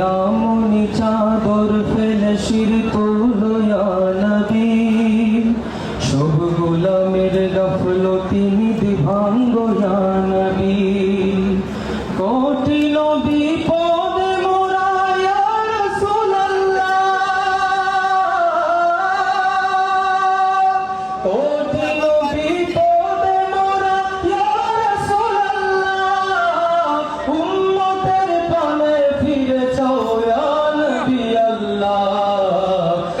ইয়ামনি চাদর ফেলে শির তোলয়া নবী। সব গোলামের গফলতি দিভাঙ্গ নবী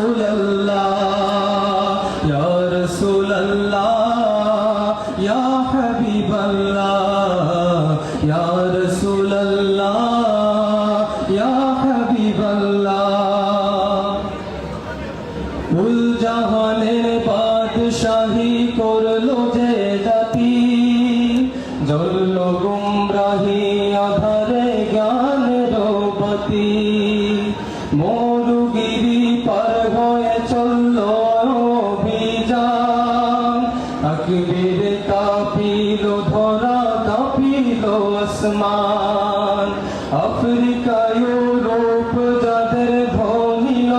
রাসূলুল্লাহ ইয়া রাসূলুল্লাহ ইয়া হাবিবাল্লাহ ইয়া রাসূলুল্লাহ ইয়া হাবিবাল্লাহ কুল জাহানের বাদশাহী করলো যে জাতি জ্বলল গুমরাহি আধারে জ্ঞানের পতি আকবীর কাপিল ধরা কাপিল আসমান। আফ্রিকা, ইউরোপ, যাদের ধনিল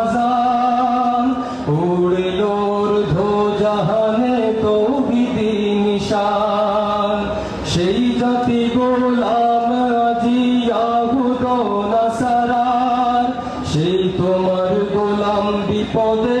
আজান। উড়ল ঊর্ধ্ব জাহানে তৌহিদি নিশান। সেই জাতি গোলাম আজি ইয়াহুদ নাসারার। সেই তোমার গোলাম বিপদে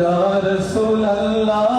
ya rasul allah